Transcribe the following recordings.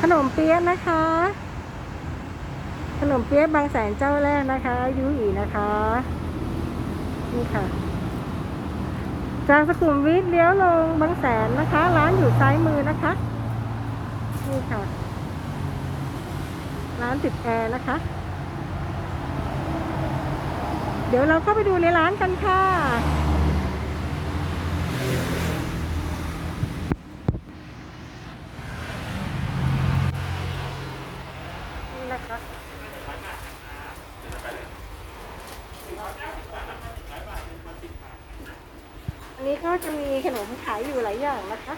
ขนมเปี๊ยะนะคะ ขนมเปี๊ยะบางแสนเจ้าแรกนะคะยูอีนะคะนี่ค่ะ จากสุขุมวิทเลี้ยวลงบางแสนนะคะ ร้านอยู่ซ้ายมือนะคะนี่ค่ะ ร้านติดแอร์นะคะ เดี๋ยวเราเข้าไปดูในร้านกันค่ะ นี่นะคะ อันนี้ก็จะมีขนมขายอยู่หลายอย่างนะคะ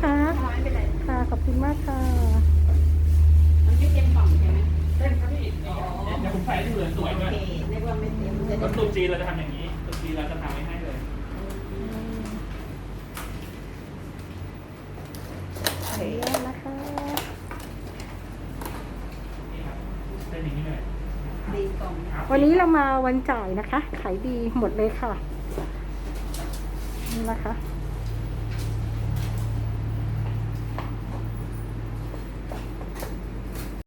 ค่ะ ค่ะ ขอบคุณมากค่ะ มันไม่เต็มกล่องใช่ไหมเต้นครับพี่เดี๋ยวผมใส่ให้ดูเลยสวยโอด้วยเคนึกว่าไม่เต็มจะก็ได้ตุ๊จีนเราจะทำอย่างนี้ตุ๊จีนเราจะทำไว้ให้เลย ขออนุญาตนะคะ นี่ครับเส้นอย่างนี้เลยดีกล่องครับวันนี้เรามาวันจ่ายนะคะ ขายดีหมดเลยค่ะ นี่นะคะ